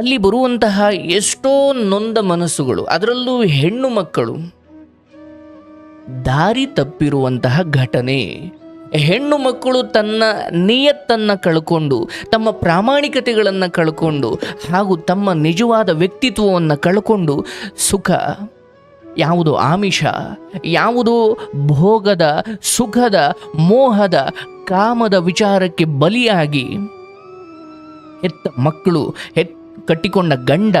ಅಲ್ಲಿ ಬರುವಂತಹ ಎಷ್ಟೋ ನೊಂದ ಮನಸ್ಸುಗಳು, ಅದರಲ್ಲೂ ಹೆಣ್ಣು ಮಕ್ಕಳು ದಾರಿ ತಪ್ಪಿರುವಂತಹ ಘಟನೆ. ಹೆಣ್ಣು ಮಕ್ಕಳು ತನ್ನ ನಿಯತ್ತನ್ನು ಕಳ್ಕೊಂಡು, ತಮ್ಮ ಪ್ರಾಮಾಣಿಕತೆಗಳನ್ನು ಕಳ್ಕೊಂಡು, ಹಾಗೂ ತಮ್ಮ ನಿಜವಾದ ವ್ಯಕ್ತಿತ್ವವನ್ನು ಕಳ್ಕೊಂಡು ಸುಖ, ಯಾವುದು ಆಮಿಷ, ಯಾವುದು ಭೋಗದ, ಸುಖದ, ಮೋಹದ, ಕಾಮದ ವಿಚಾರಕ್ಕೆ ಬಲಿಯಾಗಿ ಹೆತ್ತ ಮಕ್ಕಳು ಹೆತ್ ಕಟ್ಟಿಕೊಂಡ ಗಂಡ,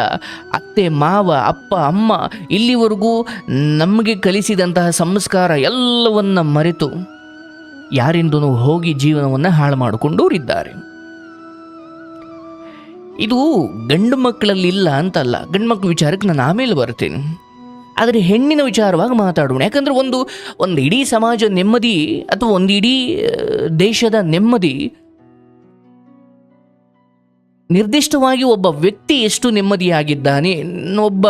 ಅತ್ತೆ, ಮಾವ, ಅಪ್ಪ, ಅಮ್ಮ ಇಲ್ಲಿವರೆಗೂ ನಮಗೆ ಕಲಿಸಿದಂತಹ ಸಂಸ್ಕಾರ ಎಲ್ಲವನ್ನ ಮರೆತು ಯಾರಿಂದನೂ ಹೋಗಿ ಜೀವನವನ್ನು ಹಾಳು ಮಾಡಿಕೊಂಡವರಿದ್ದಾರೆ. ಇದು ಗಂಡು ಮಕ್ಕಳಲ್ಲಿ ಇಲ್ಲ ಅಂತಲ್ಲ, ಗಂಡು ಮಕ್ಕಳ ವಿಚಾರಕ್ಕೆ ನಾನು ಆಮೇಲೆ ಬರ್ತೀನಿ. ಆದರೆ ಹೆಣ್ಣಿನ ವಿಚಾರವಾಗಿ ಮಾತಾಡೋಣ. ಯಾಕಂದ್ರೆ ಒಂದು ಒಂದು ಇಡೀ ಸಮಾಜ ನೆಮ್ಮದಿ ಅಥವಾ ಒಂದು ಇಡೀ ದೇಶದ ನೆಮ್ಮದಿ ನಿರ್ದಿಷ್ಟವಾಗಿ ಒಬ್ಬ ವ್ಯಕ್ತಿ ಎಷ್ಟು ನೆಮ್ಮದಿಯಾಗಿದ್ದಾನೆ ಒಬ್ಬ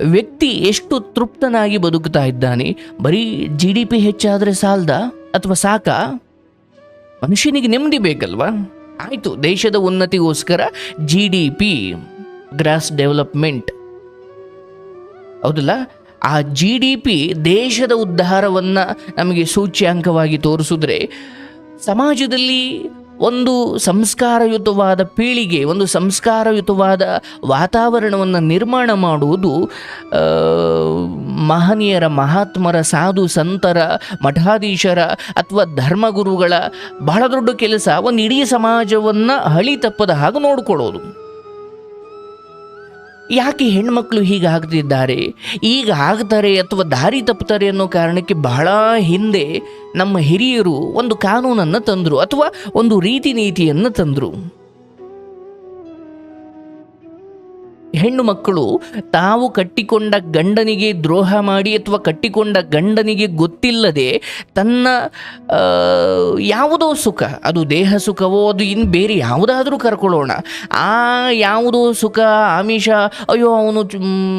ವ್ಯಕ್ತಿ ಎಷ್ಟು ತೃಪ್ತನಾಗಿ ಬದುಕ್ತಾ ಇದ್ದಾನೆ, ಬರೀ ಜಿ ಡಿ ಪಿ ಹೆಚ್ಚಾದರೆ ಸಾಲ್ದ ಅಥವಾ ಸಾಕಾ? ಮನುಷ್ಯನಿಗೆ ನೆಮ್ಮದಿ ಬೇಕಲ್ವಾ? ಆಯಿತು, ದೇಶದ ಉನ್ನತಿಗೋಸ್ಕರ G D P gross development. ಹೌದಲ್ಲ? ಆ ಜಿ ಡಿ ಪಿ ದೇಶದ ಉದ್ಧಾರವನ್ನು ನಮಗೆ ಸೂಚ್ಯಾಂಕವಾಗಿ ತೋರಿಸಿದ್ರೆ, ಸಮಾಜದಲ್ಲಿ ಒಂದು ಸಂಸ್ಕಾರಯುತವಾದ ಪೀಳಿಗೆ, ಒಂದು ಸಂಸ್ಕಾರಯುತವಾದ ವಾತಾವರಣವನ್ನು ನಿರ್ಮಾಣ ಮಾಡುವುದು ಮಹನೀಯರ, ಮಹಾತ್ಮರ, ಸಾಧು ಸಂತರ, ಮಠಾಧೀಶರ ಅಥವಾ ಧರ್ಮಗುರುಗಳ ಬಹಳ ದೊಡ್ಡ ಕೆಲಸ. ಒಂದು ಇಡೀ ಸಮಾಜವನ್ನು ಹಳಿ ತಪ್ಪದ ಹಾಗೆ ನೋಡ್ಕೊಳ್ಳೋದು. ಯಾಕೆ ಹೆಣ್ಮಕ್ಳು ಹೀಗೆ ಆಗ್ತಿದ್ದಾರೆ? ಈಗ ಆಗ್ತಾರೆ ಅಥವಾ ದಾರಿ ತಪ್ಪುತ್ತಾರೆ ಅನ್ನೋ ಕಾರಣಕ್ಕೆ ಬಹಳ ಹಿಂದೆ ನಮ್ಮ ಹಿರಿಯರು ಒಂದು ಕಾನೂನನ್ನು ತಂದರು ಅಥವಾ ಒಂದು ರೀತಿ ನೀತಿಯನ್ನು ತಂದರು. ಹೆಣ್ಣು ಮಕ್ಕಳು ತಾವು ಕಟ್ಟಿಕೊಂಡ ಗಂಡನಿಗೆ ದ್ರೋಹ ಮಾಡಿ ಅಥವಾ ಕಟ್ಟಿಕೊಂಡ ಗಂಡನಿಗೆ ಗೊತ್ತಿಲ್ಲದೆ ತನ್ನ ಯಾವುದೋ ಸುಖ, ಅದು ದೇಹ ಸುಖವೋ, ಅದು ಇನ್ನು ಬೇರೆ ಯಾವುದಾದ್ರೂ ಕರ್ಕೊಳ್ಳೋಣ. ಆ ಯಾವುದೋ ಸುಖ, ಆಮಿಷ, ಅಯ್ಯೋ, ಅವನು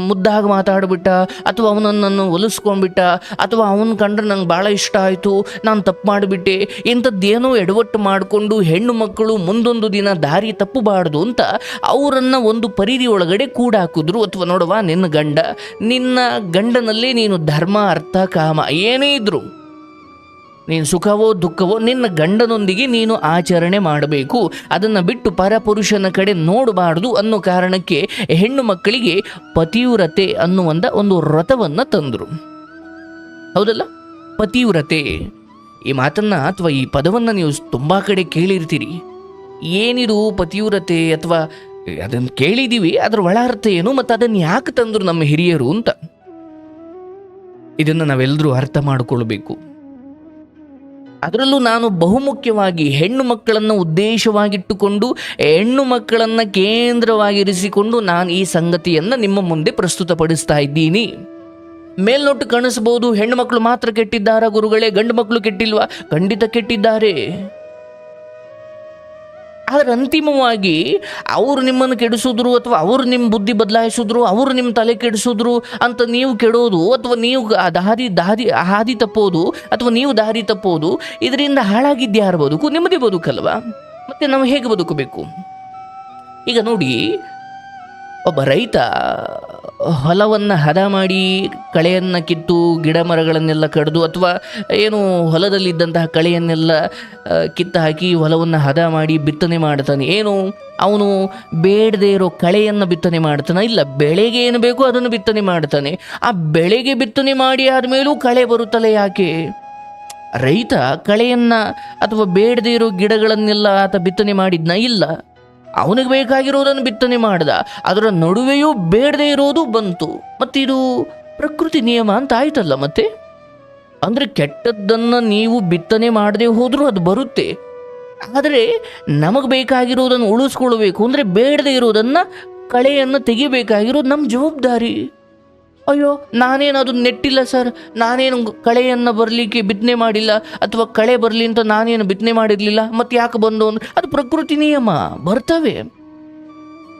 ಮುದ್ದಾಗಿ ಮಾತಾಡಿಬಿಟ್ಟ, ಅಥವಾ ಅವನನ್ನು ಒಲಿಸ್ಕೊಂಡ್ಬಿಟ್ಟ, ಅಥವಾ ಅವನ ಕಂಡ್ರೆ ನಂಗೆ ಭಾಳ ಇಷ್ಟ ಆಯಿತು, ನಾನು ತಪ್ಪು ಮಾಡಿಬಿಟ್ಟೆ, ಇಂಥದ್ದೇನೋ ಎಡವಟ್ಟು ಮಾಡಿಕೊಂಡು ಹೆಣ್ಣು ಮಕ್ಕಳು ಮುಂದೊಂದು ದಿನ ದಾರಿ ತಪ್ಪಬಾರ್ದು ಅಂತ ಅವರನ್ನು ಒಂದು ಪರಿಧಿ ಒಳಗಡೆ ಕೂಡಾಕಿದ್ರು ಅಥವಾ ನೋಡುವ, ನಿನ್ನ ಗಂಡ, ನಿನ್ನ ಗಂಡನಲ್ಲಿ ನೀನು ಧರ್ಮ, ಅರ್ಥ, ಕಾಮ ಏನೇ ಇದ್ರು, ನೀನು ಸುಖವೋ ದುಃಖವೋ ನಿನ್ನ ಗಂಡನೊಂದಿಗೆ ನೀನು ಆಚರಣೆ ಮಾಡಬೇಕು. ಅದನ್ನು ಬಿಟ್ಟು ಪರಪುರುಷನ ಕಡೆ ನೋಡಬಾರ್ದು ಅನ್ನೋ ಕಾರಣಕ್ಕೆ ಹೆಣ್ಣು ಮಕ್ಕಳಿಗೆ ಪತಿವ್ರತೆ ಅನ್ನುವಂಥ ಒಂದು ವ್ರತವನ್ನು ತಂದರು. ಹೌದಲ್ಲ? ಪತಿವ್ರತೆ. ಈ ಮಾತನ್ನ ಅಥವಾ ಈ ಪದವನ್ನು ನೀವು ತುಂಬ ಕಡೆ ಕೇಳಿರ್ತೀರಿ. ಏನಿದು ಪತಿವ್ರತೆ ಅಥವಾ ಅದನ್ನು ಕೇಳಿದ್ದೀವಿ ಅದರ ಒಳ ಅರ್ಥ ಏನು ಮತ್ತು ಅದನ್ನು ಯಾಕೆ ತಂದರು ನಮ್ಮ ಹಿರಿಯರು ಅಂತ. ಇದನ್ನು ನಾವೆಲ್ಲರೂ ಅರ್ಥ ಮಾಡಿಕೊಳ್ಬೇಕು. ಅದರಲ್ಲೂ ನಾನು ಬಹುಮುಖ್ಯವಾಗಿ ಹೆಣ್ಣು ಮಕ್ಕಳನ್ನು ಉದ್ದೇಶವಾಗಿಟ್ಟುಕೊಂಡು, ಹೆಣ್ಣು ಮಕ್ಕಳನ್ನು ಕೇಂದ್ರವಾಗಿರಿಸಿಕೊಂಡು ನಾನು ಈ ಸಂಗತಿಯನ್ನು ನಿಮ್ಮ ಮುಂದೆ ಪ್ರಸ್ತುತಪಡಿಸ್ತಾ ಇದ್ದೀನಿ. ಮೇಲ್ನೋಟು ಕಾಣಿಸ್ಬೋದು, ಹೆಣ್ಣು ಮಕ್ಕಳು ಮಾತ್ರ ಕೆಟ್ಟಿದ್ದಾರಾ ಗುರುಗಳೇ, ಗಂಡು ಮಕ್ಕಳು ಕೆಟ್ಟಿಲ್ವಾ? ಖಂಡಿತ ಕೆಟ್ಟಿದ್ದಾರೆ. ಆದರೆ ಅಂತಿಮವಾಗಿ ಅವರು ನಿಮ್ಮನ್ನು ಕೆಡಿಸಿದ್ರು ಅಥವಾ ಅವರು ನಿಮ್ಮ ಬುದ್ಧಿ ಬದಲಾಯಿಸಿದ್ರು, ಅವರು ನಿಮ್ಮ ತಲೆ ಕೆಡಿಸಿದ್ರು ಅಂತ ನೀವು ಕೆಡೋದು ಅಥವಾ ನೀವು ದಾರಿ ದಾರಿ, ಹಾದಿ ತಪ್ಪೋದು ಅಥವಾ ನೀವು ದಾರಿ ತಪ್ಪೋದು ಇದರಿಂದ ಹಾಳಾಗಿದ್ಯಾರ ಬದುಕು ನಿಮ್ಮದೇ ಬದುಕಲ್ವಾ? ಮತ್ತು ನಾವು ಹೇಗೆ ಬದುಕಬೇಕು? ಈಗ ನೋಡಿ, ಒಬ್ಬ ರೈತ ಹೊಲವನ್ನು ಹದ ಮಾಡಿ ಕಳೆಯನ್ನು ಕಿತ್ತು ಗಿಡ ಮರಗಳನ್ನೆಲ್ಲ ಕಡಿದು ಅಥವಾ ಏನು ಹೊಲದಲ್ಲಿದ್ದಂತಹ ಕಳೆಯನ್ನೆಲ್ಲ ಕಿತ್ತು ಹಾಕಿ ಹೊಲವನ್ನು ಹದ ಮಾಡಿ ಬಿತ್ತನೆ ಮಾಡ್ತಾನೆ. ಏನು? ಅವನು ಬೇಡದೇ ಇರೋ ಕಳೆಯನ್ನು ಬಿತ್ತನೆ ಮಾಡ್ತಾನೆ. ಇಲ್ಲ, ಬೆಳೆಗೆ ಏನು ಬೇಕೋ ಅದನ್ನು ಬಿತ್ತನೆ ಮಾಡ್ತಾನೆ. ಆ ಬೆಳೆಗೆ ಬಿತ್ತನೆ ಮಾಡಿ ಆದಮೇಲೂ ಕಳೆ ಬರುತ್ತಲೇ ಯಾಕೆ? ರೈತ ಕಳೆಯನ್ನು ಅಥವಾ ಬೇಡದೇ ಇರೋ ಗಿಡಗಳನ್ನೆಲ್ಲ ಆತ ಬಿತ್ತನೆ ಮಾಡಿದ್ನ? ಇಲ್ಲ. ಅವನಿಗೆ ಬೇಕಾಗಿರೋದನ್ನು ಬಿತ್ತನೆ ಮಾಡಿದ. ಅದರ ನಡುವೆಯೂ ಬೇಡದೇ ಇರೋದು ಬಂತು. ಮತ್ತಿದು ಪ್ರಕೃತಿ ನಿಯಮ ಅಂತ ಆಯ್ತಲ್ಲ ಮತ್ತೆ? ಅಂದರೆ ಕೆಟ್ಟದ್ದನ್ನು ನೀವು ಬಿತ್ತನೆ ಮಾಡದೆ ಹೋದರೂ ಅದು ಬರುತ್ತೆ. ಆದರೆ ನಮಗೆ ಬೇಕಾಗಿರೋದನ್ನು ಉಳಿಸ್ಕೊಳ್ಬೇಕು. ಅಂದರೆ ಬೇಡದೇ ಇರೋದನ್ನು ಕಳೆಯನ್ನು ತೆಗಿಬೇಕಾಗಿರೋದು ನಮ್ಮ ಜವಾಬ್ದಾರಿ. ಅಯ್ಯೋ ನಾನೇನು ಅದು ನೆಟ್ಟಿಲ್ಲ ಸರ್. ನಾನೇನು ಕಳೆಯನ್ನು ಬರಲಿಕ್ಕೆ ಬಿತ್ತನೆ ಮಾಡಿಲ್ಲ ಅಥವಾ ಕಳೆ ಬರಲಿ ಅಂತ ನಾನೇನು ಬಿತ್ತನೆ ಮಾಡಿರಲಿಲ್ಲ? ಮತ್ತೆ ಯಾಕೆ ಬಂದು ಅಂದ್ರೆ ಅದು ಪ್ರಕೃತಿ ನಿಯಮ. ಬರ್ತವೆ.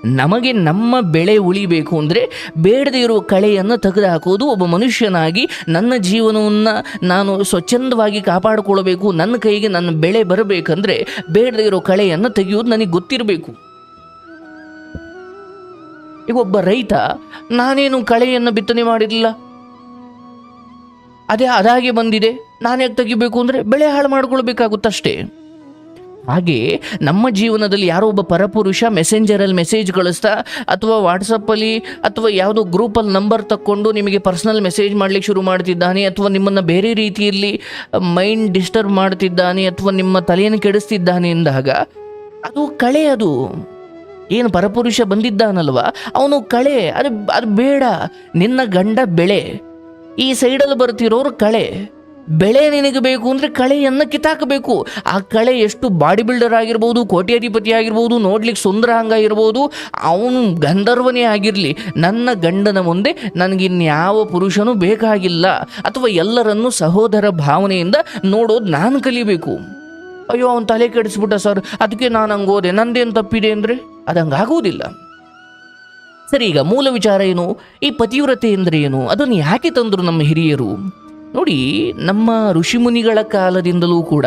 ನಮಗೆ ನಮ್ಮ ಬೆಳೆ ಉಳಿಬೇಕು ಅಂದರೆ ಬೇಡದೇ ಇರುವ ಕಳೆಯನ್ನು ತೆಗೆದುಹಾಕೋದು ಒಬ್ಬ ಮನುಷ್ಯನಾಗಿ ನನ್ನ ಜೀವನವನ್ನು ನಾನು ಸ್ವಚ್ಛಂದವಾಗಿ ಕಾಪಾಡಿಕೊಳ್ಳಬೇಕು ನನ್ನ ಕೈಗೆ ನನ್ನ ಬೆಳೆ ಬರಬೇಕಂದ್ರೆ ಬೇಡದೇ ಇರೋ ಕಳೆಯನ್ನು ತೆಗೆಯೋದು ನನಗೆ ಗೊತ್ತಿರಬೇಕು. ಈಗ ಒಬ್ಬ ರೈತ ನಾನೇನು ಕಳೆಯನ್ನು ಬಿತ್ತನೆ ಮಾಡಿರಲಿಲ್ಲ? ಅದೇ ಅದಾಗೆ ಬಂದಿದೆ. ನಾನೇ ತೆಗಿಬೇಕು ಅಂದರೆ ಬೆಳೆ ಹಾಳು ಮಾಡ್ಕೊಳ್ಬೇಕಾಗುತ್ತಷ್ಟೇ. ಹಾಗೆ ನಮ್ಮ ಜೀವನದಲ್ಲಿ ಯಾರೋ ಒಬ್ಬ ಪರಪುರುಷ ಮೆಸೆಂಜರಲ್ಲಿ ಮೆಸೇಜ್ ಕಳಿಸ್ತಾ, ಅಥವಾ ವಾಟ್ಸಪ್ಪಲ್ಲಿ ಅಥವಾ ಯಾವುದೋ ಗ್ರೂಪಲ್ಲಿ ನಂಬರ್ ತಕ್ಕೊಂಡು ನಿಮಗೆ ಪರ್ಸ್ನಲ್ ಮೆಸೇಜ್ ಮಾಡಲಿಕ್ಕೆ ಶುರು ಮಾಡ್ತಿದ್ದಾನೆ, ಅಥವಾ ನಿಮ್ಮನ್ನು ಬೇರೆ ರೀತಿಯಲ್ಲಿ ಮೈಂಡ್ ಡಿಸ್ಟರ್ಬ್ ಮಾಡ್ತಿದ್ದಾನೆ, ಅಥವಾ ನಿಮ್ಮ ತಲೆಯನ್ನು ಕೆಡಿಸ್ತಿದ್ದಾನೆ ಎಂದಾಗ, ಅದು ಕಳೆ ಅದು. ಏನು ಪರಪುರುಷ ಬಂದಿದ್ದಾನಲ್ವ? ಅವನು ಕಳೆ, ಅದು ಅದು ಬೇಡ. ನಿನ್ನ ಗಂಡ ಬೆಳೆ. ಈ ಸೈಡಲ್ಲಿ ಬರ್ತಿರೋರು ಕಳೆ. ಬೆಳೆ ನಿನಗೆ ಬೇಕು ಅಂದರೆ ಕಳೆಯನ್ನು ಕಿತ್ತಾಕಬೇಕು. ಆ ಕಳೆ ಎಷ್ಟು ಬಾಡಿ ಬಿಲ್ಡರ್ ಆಗಿರ್ಬೋದು, ಕೋಟ್ಯಾಧಿಪತಿ ಆಗಿರ್ಬೋದು, ನೋಡ್ಲಿಕ್ಕೆ ಸುಂದರ ಅಂಗ ಇರ್ಬೋದು, ಅವನು ಗಂಧರ್ವನೇ ಆಗಿರಲಿ. ನನ್ನ ಗಂಡನ ಮುಂದೆ ನನಗಿನ್ಯಾವ ಪುರುಷನೂ ಬೇಕಾಗಿಲ್ಲ. ಅಥವಾ ಎಲ್ಲರನ್ನೂ ಸಹೋದರ ಭಾವನೆಯಿಂದ ನೋಡೋದು ನಾನು ಕಲಿಬೇಕು. ಅಯ್ಯೋ, ಅವನು ತಲೆ ಕೆಡಿಸ್ಬಿಟ್ಟ ಸರ್. ಅದಕ್ಕೆ ನಾನು ಹಂಗೆ ಹೋದೆ. ನಂದೇನು ತಪ್ಪಿದೆ ಅಂದರೆ? ಅದು ಹಂಗಾಗುವುದಿಲ್ಲ ಸರಿ, ಈಗ ಮೂಲ ವಿಚಾರ ಏನು? ಈ ಪತಿವ್ರತೆ ಅಂದರೆ ಏನು? ಅದನ್ನು ಯಾಕೆ ತಂದರು ನಮ್ಮ ಹಿರಿಯರು? ನೋಡಿ, ನಮ್ಮ ಋಷಿಮುನಿಗಳ ಕಾಲದಿಂದಲೂ ಕೂಡ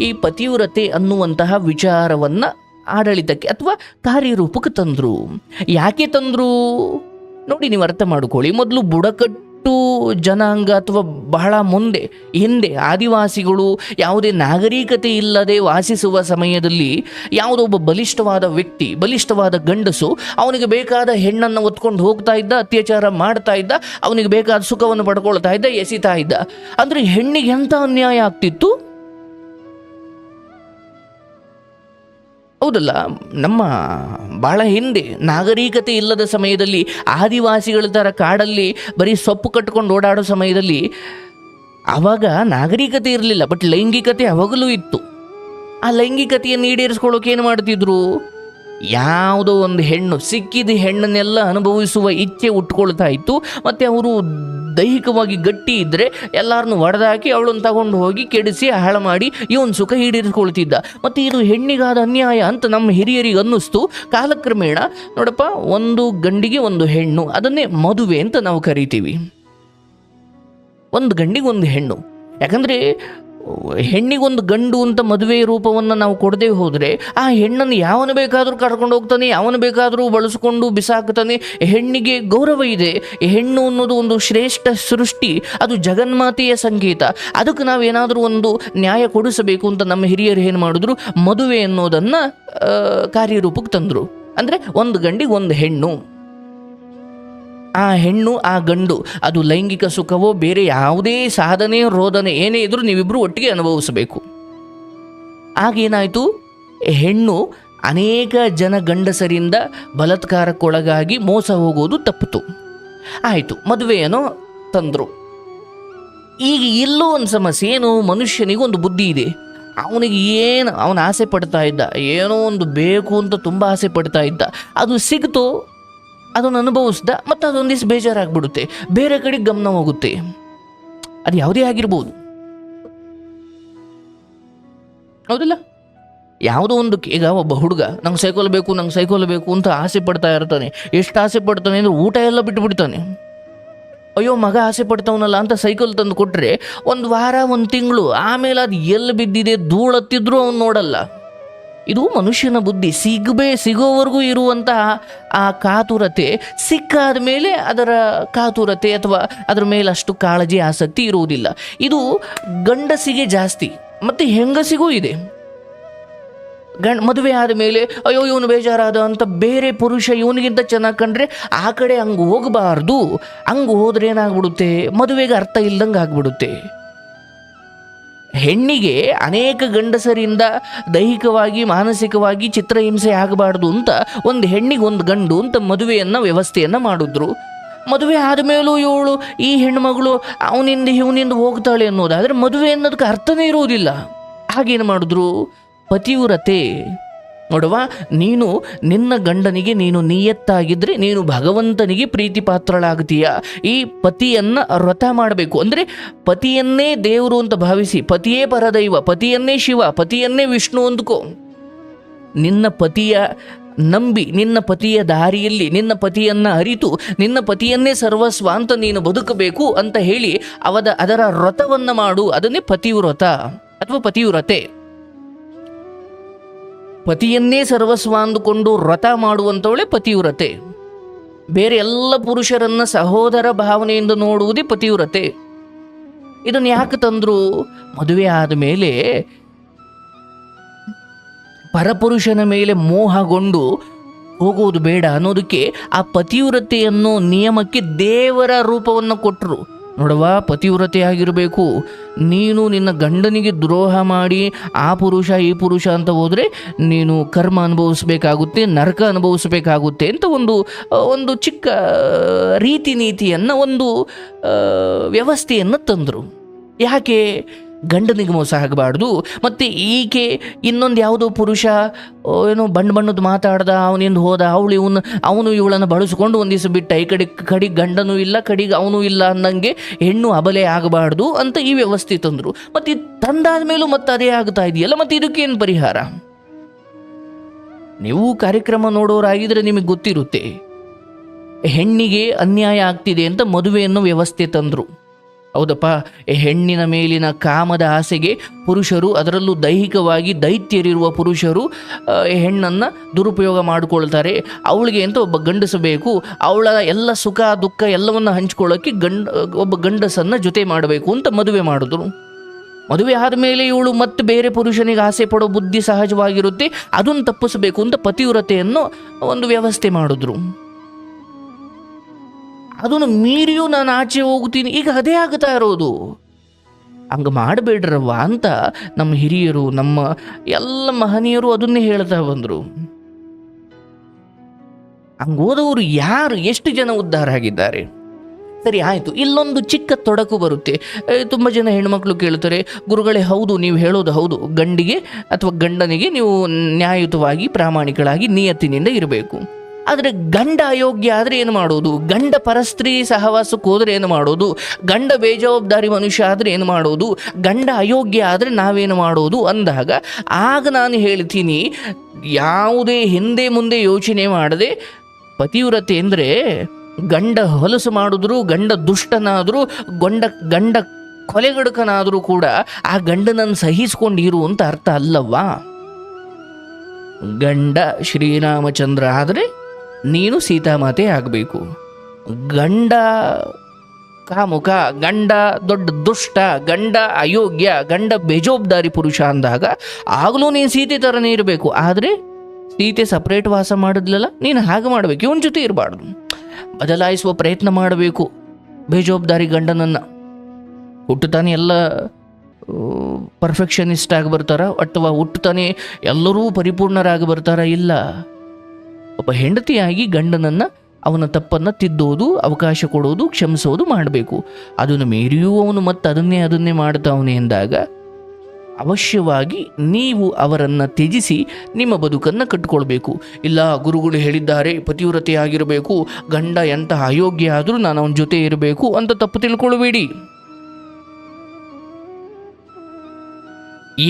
ಈ ಪತಿವ್ರತೆ ಅನ್ನುವಂತಹ ವಿಚಾರವನ್ನು ಆಡಳಿತಕ್ಕೆ ಅಥವಾ ಕಾರ್ಯರೂಪಕ್ಕೆ ತಂದರು. ಯಾಕೆ ತಂದರು? ನೋಡಿ, ನೀವು ಅರ್ಥ ಮಾಡ್ಕೊಳ್ಳಿ. ಮೊದಲು ಬುಡಕಟ್ಟು ಜನಾಂಗ ಅಥವಾ ಬಹಳ ಮುಂದೆ, ಹಿಂದೆ ಆದಿವಾಸಿಗಳು ಯಾವುದೇ ನಾಗರಿಕತೆ ಇಲ್ಲದೆ ವಾಸಿಸುವ ಸಮಯದಲ್ಲಿ ಯಾವುದೊಬ್ಬ ಬಲಿಷ್ಠವಾದ ವ್ಯಕ್ತಿ, ಬಲಿಷ್ಠವಾದ ಗಂಡಸು ಅವನಿಗೆ ಬೇಕಾದ ಹೆಣ್ಣನ್ನು ಒತ್ಕೊಂಡು ಹೋಗ್ತಾ ಇದ್ದ, ಅತ್ಯಾಚಾರ ಮಾಡ್ತಾ ಇದ್ದ, ಅವನಿಗೆ ಬೇಕಾದ ಸುಖವನ್ನು ಪಡ್ಕೊಳ್ತಾ ಇದ್ದ, ಎಸಿತಾ ಇದ್ದ. ಅಂದರೆ ಹೆಣ್ಣಿಗೆ ಎಂಥ ಅನ್ಯಾಯ ಆಗ್ತಿತ್ತು? ಹೌದಲ್ಲ, ನಮ್ಮ ಭಾಳ ಹಿಂದೆ ನಾಗರಿಕತೆ ಇಲ್ಲದ ಸಮಯದಲ್ಲಿ ಆದಿವಾಸಿಗಳ ಥರ ಕಾಡಲ್ಲಿ ಬರೀ ಸೊಪ್ಪು ಕಟ್ಕೊಂಡು ಓಡಾಡೋ ಸಮಯದಲ್ಲಿ ಆವಾಗ ನಾಗರಿಕತೆ ಇರಲಿಲ್ಲ ಬಟ್ ಲೈಂಗಿಕತೆ ಅವಾಗಲೂ ಇತ್ತು. ಆ ಲೈಂಗಿಕತೆಯನ್ನು ಈಡೇರಿಸ್ಕೊಳ್ಳೋಕೆ ಏನು ಮಾಡ್ತಿದ್ರು? ಯಾವುದೋ ಒಂದು ಹೆಣ್ಣು, ಸಿಕ್ಕಿದ ಹೆಣ್ಣನ್ನೆಲ್ಲ ಅನುಭವಿಸುವ ಇಚ್ಛೆ ಉಟ್ಕೊಳ್ತಾ ಇತ್ತು. ಮತ್ತು ಅವರು ದೈಹಿಕವಾಗಿ ಗಟ್ಟಿ ಇದ್ದರೆ ಎಲ್ಲರನ್ನು ಹೊಡೆದಾಕಿ ಅವಳನ್ನು ತಗೊಂಡು ಹೋಗಿ ಕೆಡಿಸಿ ಹಾಳು ಮಾಡಿ ಇವನು ಸುಖ ಹಿಡಿದುಕೊಳ್ತಿದ್ದ ಮತ್ತು ಇದು ಹೆಣ್ಣಿಗಾದ ಅನ್ಯಾಯ ಅಂತ ನಮ್ಮ ಹಿರಿಯರಿಗೆ ಅನ್ನಿಸ್ತು. ಕಾಲಕ್ರಮೇಣ ನೋಡಪ್ಪ, ಒಂದು ಗಂಡಿಗೆ ಒಂದು ಹೆಣ್ಣು, ಅದನ್ನೇ ಮದುವೆ ಅಂತ ನಾವು ಕರಿತೀವಿ. ಒಂದು ಗಂಡಿಗೆ ಒಂದು ಹೆಣ್ಣು. ಯಾಕಂದರೆ ಹೆಣ್ಣಿಗೊಂದು ಗಂಡು ಅಂತ ಮದುವೆ ರೂಪವನ್ನು ನಾವು ಕೊಡದೆ ಹೋದರೆ ಆ ಹೆಣ್ಣನ್ನು ಯಾವನು ಬೇಕಾದರೂ ಕರ್ಕೊಂಡು ಹೋಗ್ತಾನೆ, ಯಾವನು ಬೇಕಾದರೂ ಬಳಸಿಕೊಂಡು ಬಿಸಾಕ್ತಾನೆ. ಹೆಣ್ಣಿಗೆ ಗೌರವ ಇದೆ. ಹೆಣ್ಣು ಅನ್ನೋದು ಒಂದು ಶ್ರೇಷ್ಠ ಸೃಷ್ಟಿ, ಅದು ಜಗನ್ಮಾತೆಯ ಸಂಗೀತ ಅದಕ್ಕೆ ನಾವೇನಾದರೂ ಒಂದು ನ್ಯಾಯ ಕೊಡಿಸಬೇಕು ಅಂತ ನಮ್ಮ ಹಿರಿಯರು ಏನು ಮಾಡಿದ್ರು? ಮದುವೆ ಅನ್ನೋದನ್ನು ಕಾರ್ಯರೂಪಕ್ಕೆ ತಂದರು. ಅಂದರೆ ಒಂದು ಗಂಡಿಗೆ ಒಂದು ಹೆಣ್ಣು. ಆ ಹೆಣ್ಣು, ಆ ಗಂಡು, ಅದು ಲೈಂಗಿಕ ಸುಖವೋ ಬೇರೆ ಯಾವುದೇ ಸಾಧನೆ ರೋದನೆ ಏನೇ ಇದ್ರೂ ನೀವಿಬ್ಬರು ಒಟ್ಟಿಗೆ ಅನುಭವಿಸಬೇಕು. ಆಗೇನಾಯಿತು ಹೆಣ್ಣು ಅನೇಕ ಜನ ಗಂಡಸರಿಂದ ಬಲತ್ಕಾರಕ್ಕೊಳಗಾಗಿ ಮೋಸ ಹೋಗೋದು ತಪ್ಪಿತು. ಆಯಿತು ಮದುವೆಯನ್ನು ತಂದರು. ಈಗ ಇಲ್ಲೋ ಒಂದು ಸಮಸ್ಯೆ, ಏನು ಮನುಷ್ಯನಿಗೆ ಒಂದು ಬುದ್ಧಿ ಇದೆ. ಅವನಿಗೆ ಏನು, ಅವನು ಆಸೆ ಪಡ್ತಾ ಇದ್ದ, ಏನೋ ಒಂದು ಬೇಕು ಅಂತ ತುಂಬ ಆಸೆ ಪಡ್ತಾ ಇದ್ದ. ಅದು ಸಿಗ್ತು ಅದನ್ನು ಅನುಭವಿಸ್ದ ಮತ್ತು ಅದೊಂದಿಷ್ಟು ಬೇಜಾರಾಗ್ಬಿಡುತ್ತೆ. ಬೇರೆ ಕಡೆ ಗಮನ ಹೋಗುತ್ತೆ. ಅದು ಯಾವುದೇ ಆಗಿರ್ಬೋದು. ಹೌದಿಲ್ಲ? ಯಾವುದೋ ಒಂದು ಈಗ ಒಬ್ಬ ಹುಡುಗ, ನಂಗೆ ಸೈಕಲ್ ಬೇಕು, ನಂಗೆ ಸೈಕಲ್ ಬೇಕು ಅಂತ ಆಸೆ ಪಡ್ತಾ ಇರ್ತಾನೆ. ಎಷ್ಟು ಆಸೆ ಪಡ್ತಾನೆ ಅಂದರೆ ಊಟ ಎಲ್ಲ ಬಿಟ್ಟು ಬಿಡ್ತಾನೆ ಅಯ್ಯೋ, ಮಗ ಆಸೆ ಪಡ್ತಾವನಲ್ಲ ಅಂತ ಸೈಕಲ್ ತಂದು ಕೊಟ್ಟರೆ ಒಂದು ವಾರ, ಒಂದು ತಿಂಗಳು, ಆಮೇಲೆ ಅದು ಎಲ್ಲಿ ಬಿದ್ದಿದೆ ಧೂಳತ್ತಿದ್ರೂ ಅವ್ನು ನೋಡಲ್ಲ. ಇದು ಮನುಷ್ಯನ ಬುದ್ಧಿ. ಸಿಗಬೇ, ಸಿಗೋವರೆಗೂ ಇರುವಂತಹ ಆ ಕಾತುರತೆ, ಸಿಕ್ಕಾದ ಮೇಲೆ ಅದರ ಕಾತುರತೆ ಅಥವಾ ಅದರ ಮೇಲೆ ಅಷ್ಟು ಕಾಳಜಿ, ಆಸಕ್ತಿ ಇರುವುದಿಲ್ಲ. ಇದು ಗಂಡಸಿಗೆ ಜಾಸ್ತಿ, ಮತ್ತು ಹೆಂಗಸಿಗೂ ಇದೆ. ಗಂಡ, ಮದುವೆ ಆದ ಮೇಲೆ, ಅಯ್ಯೋ, ಇವನು ಬೇಜಾರಾದ ಅಂತ ಬೇರೆ ಪುರುಷ ಇವನಿಗಿಂತ ಚೆನ್ನಾಗಿ ಕಂಡ್ರೆ ಆ ಕಡೆ ಹಂಗೆ ಹೋಗಬಾರ್ದು. ಹಂಗೆ ಹೋದ್ರೆ ಏನಾಗ್ಬಿಡುತ್ತೆ? ಮದುವೆಗೆ ಅರ್ಥ ಇಲ್ದಂಗೆ ಆಗ್ಬಿಡುತ್ತೆ ಹೆಣ್ಣಿಗೆ ಅನೇಕ ಗಂಡಸರಿಂದ ದೈಹಿಕವಾಗಿ, ಮಾನಸಿಕವಾಗಿ ಚಿತ್ರಹಿಂಸೆ ಆಗಬಾರ್ದು ಅಂತ ಒಂದು ಹೆಣ್ಣಿಗೆ ಒಂದು ಗಂಡು ಅಂತ ಮದುವೆಯನ್ನು, ವ್ಯವಸ್ಥೆಯನ್ನು ಮಾಡಿದ್ರು. ಮದುವೆ ಆದಮೇಲೂ ಇವಳು, ಈ ಹೆಣ್ಮಗಳು ಅವನಿಂದ ಇವನಿಂದ ಹೋಗ್ತಾಳೆ ಅನ್ನೋದಾದರೆ ಮದುವೆ ಅನ್ನೋದಕ್ಕೆ ಅರ್ಥನೇ ಇರುವುದಿಲ್ಲ. ಹಾಗೇನು ಮಾಡಿದ್ರು? ಪತಿವ್ರತೆ ನೋಡುವ, ನೀನು ನಿನ್ನ ಗಂಡನಿಗೆ ನೀನು ನಿಯತ್ತಾಗಿದ್ದರೆ ನೀನು ಭಗವಂತನಿಗೆ ಪ್ರೀತಿ ಪಾತ್ರಳಾಗ್ತೀಯ ಈ ಪತಿಯನ್ನು ವ್ರತ ಮಾಡಬೇಕು. ಅಂದರೆ ಪತಿಯನ್ನೇ ದೇವರು ಅಂತ ಭಾವಿಸಿ, ಪತಿಯೇ ಪರದೈವ, ಪತಿಯನ್ನೇ ಶಿವ, ಪತಿಯನ್ನೇ ವಿಷ್ಣು ಅಂದ್ಕೋ. ನಿನ್ನ ಪತಿಯ ನಂಬಿ, ನಿನ್ನ ಪತಿಯ ದಾರಿಯಲ್ಲಿ, ನಿನ್ನ ಪತಿಯನ್ನು ಅರಿತು, ನಿನ್ನ ಪತಿಯನ್ನೇ ಸರ್ವಸ್ವ ಅಂತ ನೀನು ಬದುಕಬೇಕು ಅಂತ ಹೇಳಿ ಅವದ ಅದರ ವ್ರತವನ್ನು ಮಾಡು. ಅದನ್ನೇ ಪತಿವ್ರತ ಅಥವಾ ಪತಿವ್ರತೆ. ಪತಿಯನ್ನೇ ಸರ್ವಸ್ವ ಅಂದುಕೊಂಡು ವ್ರತ ಮಾಡುವಂಥವಳೆ ಪತಿವ್ರತೆ. ಬೇರೆ ಎಲ್ಲ ಪುರುಷರನ್ನ ಸಹೋದರ ಭಾವನೆಯಿಂದ ನೋಡುವುದೇ ಪತಿವ್ರತೆ. ಇದನ್ನು ಯಾಕೆ ತಂದ್ರು? ಮದುವೆ ಆದ ಮೇಲೆ ಪರಪುರುಷನ ಮೇಲೆ ಮೋಹಗೊಂಡು ಹೋಗುವುದು ಬೇಡ ಅನ್ನೋದಕ್ಕೆ ಆ ಪತಿವ್ರತೆಯನ್ನು ನಿಯಮಕ್ಕೆ ದೇವರ ರೂಪವನ್ನು ಕೊಟ್ಟರು ನೋಡವ ಪತಿವ್ರತೆ ಆಗಿರಬೇಕು ನೀನು ನಿನ್ನ ಗಂಡನಿಗೆ ದ್ರೋಹ ಮಾಡಿ, ಆ ಪುರುಷ, ಈ ಪುರುಷ ಅಂತ ಹೋದರೆ ನೀನು ಕರ್ಮ ಅನುಭವಿಸಬೇಕಾಗುತ್ತೆ, ನರಕ ಅನುಭವಿಸಬೇಕಾಗುತ್ತೆ ಅಂತ ಒಂದು ಒಂದು ಚಿಕ್ಕ ರೀತಿ ನೀತಿಯನ್ನು ಒಂದು ವ್ಯವಸ್ಥೆಯನ್ನು ತಂದರು. ಯಾಕೆ? ಗಂಡನಿಗೆ ಮೋಸ ಆಗಬಾರ್ದು. ಮತ್ತು ಈಕೆ ಇನ್ನೊಂದು ಯಾವುದೋ ಪುರುಷ ಏನು ಬಣ್ಣ ಬಣ್ಣದ್ದು ಮಾತಾಡ್ದ ಅವನಿಂದ ಹೋದ, ಅವಳು ಇವನು, ಅವನು ಇವಳನ್ನು ಬಳಸ್ಕೊಂಡು ಒಂದು ದಿವಸ ಬಿಟ್ಟ, ಈ ಕಡೆ ಕಡೆಗೆ ಗಂಡನೂ ಇಲ್ಲ, ಕಡೆಗೆ ಅವನು ಇಲ್ಲ ಅನ್ನಂಗೆ ಹೆಣ್ಣು ಅಬಲೆ ಆಗಬಾರ್ದು ಅಂತ ಈ ವ್ಯವಸ್ಥೆ ತಂದರು. ಮತ್ತು ಇದು ತಂದಾದ ಮೇಲೂ ಮತ್ತೆ ಅದೇ ಆಗ್ತಾ ಇದೆಯಲ್ಲ, ಮತ್ತು ಇದಕ್ಕೇನು ಪರಿಹಾರ? ನೀವು ಕಾರ್ಯಕ್ರಮ ನೋಡೋರಾಗಿದ್ದರೆ ನಿಮಗೆ ಗೊತ್ತಿರುತ್ತೆ. ಹೆಣ್ಣಿಗೆ ಅನ್ಯಾಯ ಆಗ್ತಿದೆ ಅಂತ ಮದುವೆಯನ್ನು ವ್ಯವಸ್ಥೆ ತಂದರು. ಹೌದಪ್ಪ ಹೆಣ್ಣಿನ ಮೇಲಿನ ಕಾಮದ ಆಸೆಗೆ ಪುರುಷರು, ಅದರಲ್ಲೂ ದೈಹಿಕವಾಗಿ ದೈತ್ಯರಿರುವ ಪುರುಷರು ಹೆಣ್ಣನ್ನು ದುರುಪಯೋಗ ಮಾಡಿಕೊಳ್ತಾರೆ. ಅವಳಿಗೆ ಅಂತ ಒಬ್ಬ ಗಂಡಸಬೇಕು ಅವಳ ಎಲ್ಲ ಸುಖ, ದುಃಖ ಎಲ್ಲವನ್ನು ಹಂಚ್ಕೊಳ್ಳೋಕ್ಕೆ ಗಂಡ, ಒಬ್ಬ ಗಂಡಸನ್ನು ಜೊತೆ ಮಾಡಬೇಕು ಅಂತ ಮದುವೆ ಮಾಡಿದ್ರು. ಮದುವೆ ಆದಮೇಲೆ ಇವಳು ಮತ್ತೆ ಬೇರೆ ಪುರುಷನಿಗೆ ಆಸೆ ಪಡೋ ಬುದ್ಧಿ ಸಹಜವಾಗಿರುತ್ತೆ. ಅದನ್ನು ತಪ್ಪಿಸಬೇಕು ಅಂತ ಪತಿವ್ರತೆಯನ್ನು ಒಂದು ವ್ಯವಸ್ಥೆ ಮಾಡಿದ್ರು. ಅದನ್ನು ಮೀರಿಯೂ ನಾನು ಆಚೆ ಹೋಗ್ತೀನಿ ಈಗ ಅದೇ ಆಗ್ತಾ ಇರೋದು. ಹಂಗೆ ಮಾಡಬೇಡ್ರವ್ವ ಅಂತ ನಮ್ಮ ಹಿರಿಯರು, ನಮ್ಮ ಎಲ್ಲ ಮಹನೀಯರು ಅದನ್ನೇ ಹೇಳ್ತಾ ಬಂದರು. ಹೋದವರು ಯಾರು? ಎಷ್ಟು ಜನ ಉದ್ಧಾರ ಆಗಿದ್ದಾರೆ? ಸರಿ, ಆಯಿತು. ಇಲ್ಲೊಂದು ಚಿಕ್ಕ ತೊಡಕು ಬರುತ್ತೆ. ತುಂಬ ಜನ ಹೆಣ್ಮಕ್ಳು ಕೇಳ್ತಾರೆ, ಗುರುಗಳೇ, ಹೌದು, ನೀವು ಹೇಳೋದು ಹೌದು. ಗಂಡಿಗೆ ಅಥವಾ ಗಂಡನಿಗೆ ನೀವು ನ್ಯಾಯಯುತವಾಗಿ ಪ್ರಾಮಾಣಿಕಳಾಗಿ ನಿಯತ್ತಿನಿಂದ ಇರಬೇಕು. ಆದರೆ ಗಂಡ ಅಯೋಗ್ಯ ಆದರೆ ಏನು ಮಾಡೋದು? ಗಂಡ ಪರಸ್ತ್ರೀ ಸಹವಾಸಕ್ಕೆ ಹೋದರೆ ಏನು ಮಾಡೋದು? ಗಂಡ ಬೇಜವಾಬ್ದಾರಿ ಮನುಷ್ಯ ಆದರೆ ಏನು ಮಾಡೋದು? ಗಂಡ ಅಯೋಗ್ಯ ಆದರೆ ನಾವೇನು ಮಾಡೋದು? ಅಂದಾಗ ಆಗ ನಾನು ಹೇಳ್ತೀನಿ, ಯಾವುದೇ ಹಿಂದೆ ಮುಂದೆ ಯೋಚನೆ ಮಾಡದೆ ಪತಿವ್ರತೆ ಅಂದರೆ ಗಂಡ ಹೊಲಸು ಮಾಡಿದ್ರು, ಗಂಡ ದುಷ್ಟನಾದರೂ, ಗಂಡ ಗಂಡ ಕೊಲೆಗಡುಕನಾದರೂ ಕೂಡ ಆ ಗಂಡನನ್ನು ಸಹಿಸಿಕೊಂಡಿರು ಅಂತ ಅರ್ಥ ಅಲ್ಲವ್ವ ಗಂಡ ಶ್ರೀರಾಮಚಂದ್ರ ಆದರೆ ನೀನು ಸೀತಾಮಾತೆ ಆಗಬೇಕು. ಗಂಡ ಕಾಮುಖ ಗಂಡ ದೊಡ್ಡ ದುಷ್ಟ, ಗಂಡ ಅಯೋಗ್ಯ, ಗಂಡ ಬೇಜವಾಬ್ದಾರಿ ಪುರುಷ ಅಂದಾಗ ಆಗಲೂ ನೀನು ಸೀತೆ ಥರನೇ ಇರಬೇಕು. ಆದರೆ ಸೀತೆ ಸಪ್ರೇಟ್ ವಾಸ ಮಾಡಿದ್ಲಲ್ಲ, ನೀನು ಹಾಗೆ ಮಾಡಬೇಕು. ಇವನ ಜೊತೆ ಇರಬಾರ್ದು. ಬದಲಾಯಿಸುವ ಪ್ರಯತ್ನ ಮಾಡಬೇಕು. ಬೇಜವಾಬ್ದಾರಿ ಗಂಡನನ್ನು. ಹುಟ್ಟುತ್ತಾನೆ ಎಲ್ಲ ಪರ್ಫೆಕ್ಷನಿಸ್ಟ್ ಆಗಿ ಬರ್ತಾರ, ಅಥವಾ ಹುಟ್ಟುತ್ತಾನೆ ಎಲ್ಲರೂ ಪರಿಪೂರ್ಣರಾಗಿ ಬರ್ತಾರ? ಇಲ್ಲ. ಒಬ್ಬ ಹೆಂಡತಿಯಾಗಿ ಗಂಡನನ್ನು ಅವನ ತಪ್ಪನ್ನು ತಿದ್ದೋದು, ಅವಕಾಶ ಕೊಡೋದು, ಕ್ಷಮಿಸೋದು ಮಾಡಬೇಕು. ಅದನ್ನು ಮೀರಿಯೂ ಅವನು ಮತ್ತೆ ಅದನ್ನೇ ಅದನ್ನೇ ಮಾಡ್ತಾವನೆ ಎಂದಾಗ, ಅವಶ್ಯವಾಗಿ ನೀವು ಅವರನ್ನು ತ್ಯಜಿಸಿ ನಿಮ್ಮ ಬದುಕನ್ನು ಕಟ್ಟಿಕೊಳ್ಬೇಕು ಇಲ್ಲ, ಗುರುಗಳು ಹೇಳಿದ್ದಾರೆ ಪತಿವ್ರತೆಯಾಗಿರಬೇಕು ಗಂಡ ಎಂತಹ ಅಯೋಗ್ಯ ಆದರೂ ನಾನು ಅವನ ಜೊತೆ ಇರಬೇಕು ಅಂತ ತಪ್ಪು ತಿಳ್ಕೊಳ್ಬೇಡಿ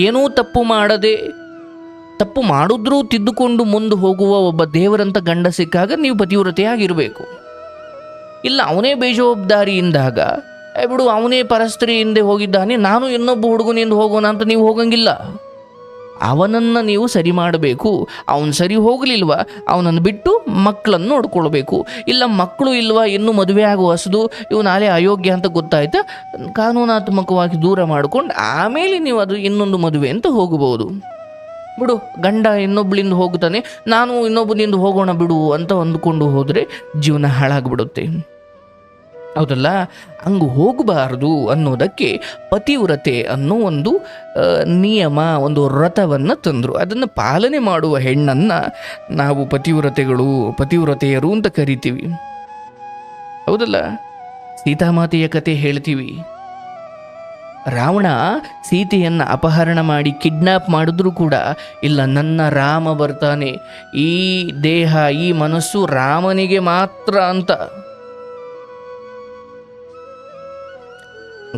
ಏನೂ ತಪ್ಪು ಮಾಡದೆ ತಪ್ಪು ಮಾಡಿದ್ರೂ ತಿದ್ದುಕೊಂಡು ಮುಂದೆ ಹೋಗುವ ಒಬ್ಬ ದೇವರಂತ ಗಂಡ ಸಿಕ್ಕಾಗ ನೀವು ಪತಿವ್ರತೆಯಾಗಿರಬೇಕು. ಇಲ್ಲ, ಅವನೇ ಬೇಜವಾಬ್ದಾರಿಯಿಂದಾಗ ಬಿಡು, ಅವನೇ ಪರಸ್ತ್ರೀ ಹಿಂದೆ ಹೋಗಿದ್ದಾನೆ, ನಾನು ಇನ್ನೊಬ್ಬ ಹುಡುಗನಿಂದ ಹೋಗೋಣ ಅಂತ ನೀವು ಹೋಗಂಗಿಲ್ಲ. ಅವನನ್ನು ನೀವು ಸರಿ ಮಾಡಬೇಕು, ಅವನು ಸರಿ ಹೋಗಲಿಲ್ವ, ಅವನನ್ನು ಬಿಟ್ಟು ಮಕ್ಕಳನ್ನು ನೋಡ್ಕೊಳ್ಬೇಕು. ಇಲ್ಲ, ಮಕ್ಕಳು ಇಲ್ವಾ, ಇನ್ನೂ ಮದುವೆ ಆಗುವ ಹಸಿದು ಇವು ನಾಳೆ ಅಯೋಗ್ಯ ಅಂತ ಗೊತ್ತಾಯ್ತಾ? ಕಾನೂನಾತ್ಮಕವಾಗಿ ದೂರ ಮಾಡಿಕೊಂಡು ಆಮೇಲೆ ನೀವು ಅದು ಇನ್ನೊಂದು ಮದುವೆ ಅಂತ ಹೋಗಬಹುದು. ಬಿಡು, ಗಂಡ ಇನ್ನೊಬ್ಳಿಂದ ಹೋಗ್ತಾನೆ ನಾನು ಇನ್ನೊಬ್ಬನಿಂದ ಹೋಗೋಣ ಬಿಡು ಅಂತ ಅಂದುಕೊಂಡು ಹೋದರೆ ಜೀವನ ಹಾಳಾಗ್ಬಿಡುತ್ತೆ. ಹೌದಲ್ಲ? ಹಂಗೆ ಹೋಗಬಾರ್ದು ಅನ್ನೋದಕ್ಕೆ ಪತಿವ್ರತೆ ಅನ್ನೋ ಒಂದು ನಿಯಮ, ಒಂದು ವ್ರತವನ್ನು ತಂದರು. ಅದನ್ನು ಪಾಲನೆ ಮಾಡುವ ಹೆಣ್ಣನ್ನು ನಾವು ಪತಿವ್ರತೆಗಳು, ಪತಿವ್ರತೆಯರು ಅಂತ ಕರಿತೀವಿ. ಹೌದಲ್ಲ? ಸೀತಾಮಾತೆಯ ಕತೆ ಹೇಳ್ತೀವಿ. ರಾವಣ ಸೀತೆಯನ್ನು ಅಪಹರಣ ಮಾಡಿ ಕಿಡ್ನಾಪ್ ಮಾಡಿದ್ರೂ ಕೂಡ ಇಲ್ಲ, ನನ್ನ ರಾಮ ಬರ್ತಾನೆ. ಈ ದೇಹ, ಈ ಮನಸ್ಸು ರಾಮನಿಗೆ ಮಾತ್ರ ಅಂತ.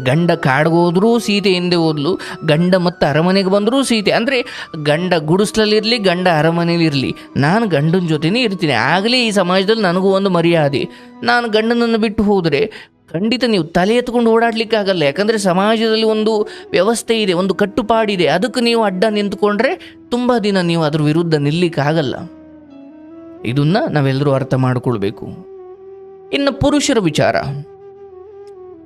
ಗಂಡ ಕಾಡ್ಗೋದ್ರೂ ಸೀತೆ ಹಿಂದೆ ಹೋದ್ಲು, ಗಂಡ ಮತ್ತು ಅರಮನೆಗೆ ಬಂದರೂ ಸೀತೆ. ಅಂದರೆ ಗಂಡ ಗುಡಿಸ್ಲಲ್ಲಿರಲಿ, ಗಂಡ ಅರಮನೆಯಲ್ಲಿರಲಿ ನಾನು ಗಂಡನ ಜೊತೆನೇ ಇರ್ತೀನಿ. ಆಗಲೇ ಈ ಸಮಾಜದಲ್ಲಿ ನನಗೂ ಒಂದು ಮರ್ಯಾದೆ. ನಾನು ಗಂಡನನ್ನು ಬಿಟ್ಟು ಹೋದರೆ ಖಂಡಿತ ನೀವು ತಲೆ ಎತ್ಕೊಂಡು ಓಡಾಡಲಿಕ್ಕೆ ಆಗಲ್ಲ. ಯಾಕಂದರೆ ಸಮಾಜದಲ್ಲಿ ಒಂದು ವ್ಯವಸ್ಥೆ ಇದೆ, ಒಂದು ಕಟ್ಟುಪಾಡಿದೆ ಅದಕ್ಕೆ ನೀವು ಅಡ್ಡ ನಿಂತ್ಕೊಂಡ್ರೆ ತುಂಬ ದಿನ ನೀವು ಅದ್ರ ವಿರುದ್ಧ ನಿಲ್ಲಿಕ್ಕೆ ಆಗಲ್ಲ. ಇದನ್ನ ನಾವೆಲ್ಲರೂ ಅರ್ಥ ಮಾಡಿಕೊಳ್ಬೇಕು. ಇನ್ನು ಪುರುಷರ ವಿಚಾರ.